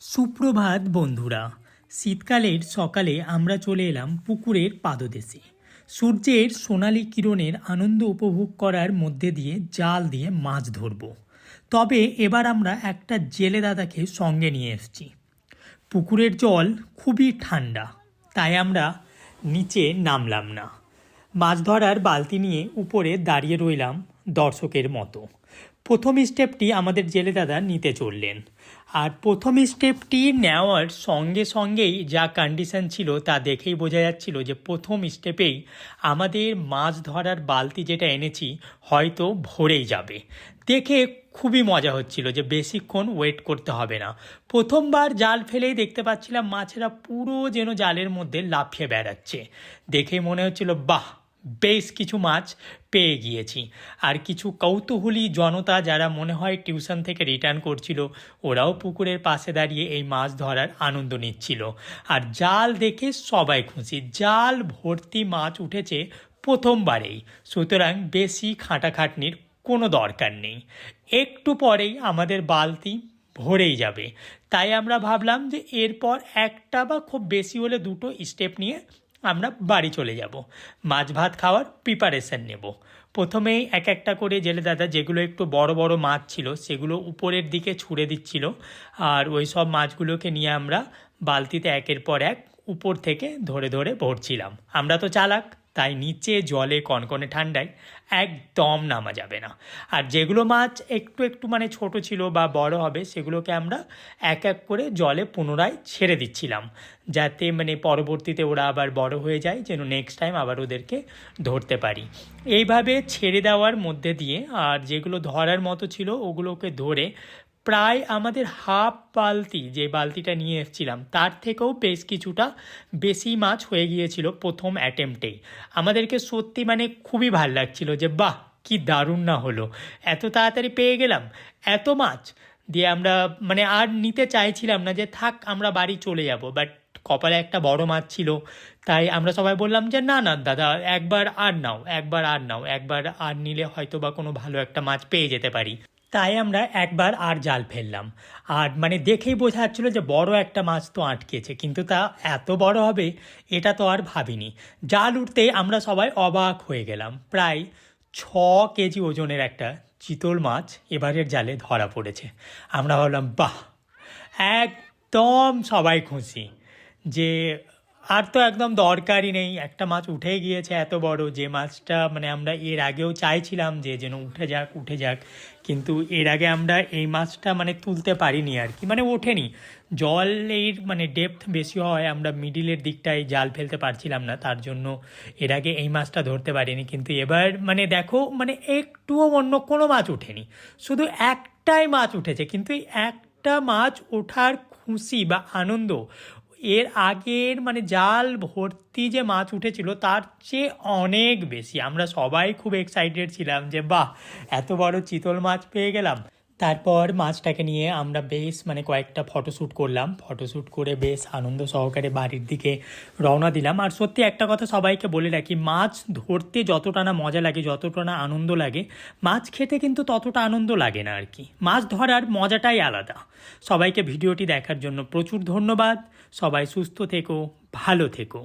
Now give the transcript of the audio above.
সুপ্রভাত বন্ধুরা, শীতকালের সকালে আমরা চলে এলাম পুকুরের পাদদেশে। সূর্যের সোনালি কিরণের আনন্দ উপভোগ করার মধ্যে দিয়ে জাল দিয়ে মাছ ধরব। তবে এবার আমরা একটা জেলে দাদাকে সঙ্গে নিয়ে এসেছি। পুকুরের জল খুবই ঠান্ডা, তাই আমরা নিচে নামলাম না। মাছ ধরার বালতি নিয়ে উপরে দাঁড়িয়ে রইলাম দর্শকের মতো। প্রথম স্টেপটি আমাদের জেলে দাদা নিতে চললেন। আর প্রথম স্টেপটি নেওয়ার সঙ্গে সঙ্গেই যা কন্ডিশন ছিল তা দেখেই বোঝা যাচ্ছিল যে প্রথম স্টেপেই আমাদের মাছ ধরার বালতি যেটা এনেছি হয়তো ভরেই যাবে। দেখে খুবই মজা হচ্ছিল যে বেশিক্ষণ ওয়েট করতে হবে না। প্রথমবার জাল ফেলেই দেখতে পাচ্ছিলাম মাছেরা পুরো যেন জালের মধ্যে লাফিয়ে বেড়াচ্ছে। দেখে মনে হচ্ছিল, বাহ বেশ কিছু মাছ পেয়ে গিয়েছি। আর কিছু কৌতূহলী জনতা যারা মনে হয় টিউশন থেকে রিটার্ন করছিল, ওরাও পুকুরের পাশে দাঁড়িয়ে এই মাছ ধরার আনন্দ নিচ্ছিল। আর জাল দেখে সবাই খুশি। জাল ভর্তি মাছ উঠেছে প্রথমবারেই। সুতরাং বেশি খাটাখাটনির কোনো দরকার নেই। একটু পরেই আমাদের বালতি ভরেই যাবে। তাই আমরা ভাবলাম যে এরপর একটা বা খুব বেশি হলে দুটো স্টেপ নিয়ে আমরা বাড়ি চলে যাব। মাছ ভাত খাওয়ার প্রিপারেশন নেব। প্রথমেই এক একটা করে জেলে দাদা যেগুলো একটু বড় বড় মাছ ছিল, সেগুলো উপরের দিকে ছুঁড়ে দিচ্ছিল। আর ওই সব মাছগুলোকে নিয়ে আমরা বালতিতে একের পর এক উপর থেকে ধরে ধরে ভরছিলাম। আমরা তো চালাক তাই নিচে জলে কনকনে ঠান্ডায় একদম নামা যাবে না। আর যেগুলো মাছ একটু একটু মানে ছোট ছিল বা বড় হবে, সেগুলোকে আমরা এক এক করে জলে পুনরায় ছেড়ে দিচ্ছিলাম। যাতে মানে পরবর্তীতে ওরা আবার বড় হয়ে যায়, যেন নেক্সট টাইম আবার ওদেরকে ধরতে পারি। এইভাবে ছেড়ে দেওয়ার মধ্যে দিয়ে আর যেগুলো ধরার মতো ছিল, ওগুলোকে ধরে প্রায় আমাদের হাফ বালতি যে বালতিটা নিয়ে এসেছিলাম, তার থেকেও বেশ কিছুটা বেশি মাছ হয়ে গিয়েছিল প্রথম অ্যাটেম্পটেই আমাদেরকে সত্যি মানে খুবই ভালো লাগছিল যে, বাহ, কি দারুণ না হলো। এত তাড়াতাড়ি পেয়ে গেলাম, এত মাছ! দিয়ে আমরা মানে আর নিতে চাইছিলাম না যে, থাক, আমরা বাড়ি চলে যাব। বাট কপালে একটা বড় মাছ ছিল, তাই আমরা সবাই বললাম যে, না না, দাদা, একবার আর নাও, একবার আর নাও, একবার আর নিলে হয়তো বা কোনো ভালো একটা মাছ পেয়ে যেতে পারি। তাই আমরা একবার আর জাল ফেললাম। আর মানে দেখেই বোঝা যাচ্ছিল যে বড় একটা মাছ তো আটকেছে, কিন্তু তা এত বড় হবে, এটা তো আর ভাবিনি। জাল উঠতে আমরা সবাই অবাক হয়ে গেলাম। প্রায় ছ কেজি ওজনের একটা চিতল মাছ এবারের জালে ধরা পড়েছে। আমরা ভাবলাম, বাহ, একদম সবাই খুশি যে আর তো একদম দরকারই নেই। একটা মাছ উঠে গিয়েছে এত বড়। যে মাছটা মানে আমরা এর আগেও চাইছিলাম যে যেন উঠে যাক উঠে যাক। কিন্তু এর আগে আমরা এই মাছটা মানে তুলতে পারিনি আর কি। মানে ওঠেনি। জলের মানে ডেপথ বেশি হয় আমরা মিডিলের দিকটায় জাল ফেলতে পারছিলাম না। তার জন্য এর আগে এই মাছটা ধরতে পারিনি। কিন্তু এবার মানে দেখো মানে একটুও অন্য কোনো মাছ ওঠেনি। শুধু একটাই মাছ উঠেছে। কিন্তু একটা মাছ ওঠার খুশি বা আনন্দ এর আগের মানে জাল ভর্তি যে মাছ উঠেছিল, তার চেয়ে অনেক বেশি। আমরা সবাই খুব এক্সাইটেড ছিলাম যে, বাহ, এত বড় চিতল মাছ পেয়ে গেলাম। তারপর মাছটাকে নিয়ে আমরা বেশ মানে কয়েকটা ফটোশ্যুট করলাম। ফটোশ্যুট করে বেশ আনন্দ সহকারে বাড়ির দিকে রওনা দিলাম। আর সত্যি একটা কথা সবাইকে বলে রাখি, মাছ ধরতে যতটা না মজা লাগে, যতটা না আনন্দ লাগে, মাছ খেতে কিন্তু ততটা আনন্দ লাগে না আর কি মাছ ধরার মজাটাই আলাদা। সবাইকে ভিডিওটি দেখার জন্য প্রচুর ধন্যবাদ। সবাই সুস্থ থেকো, ভালো থেকো।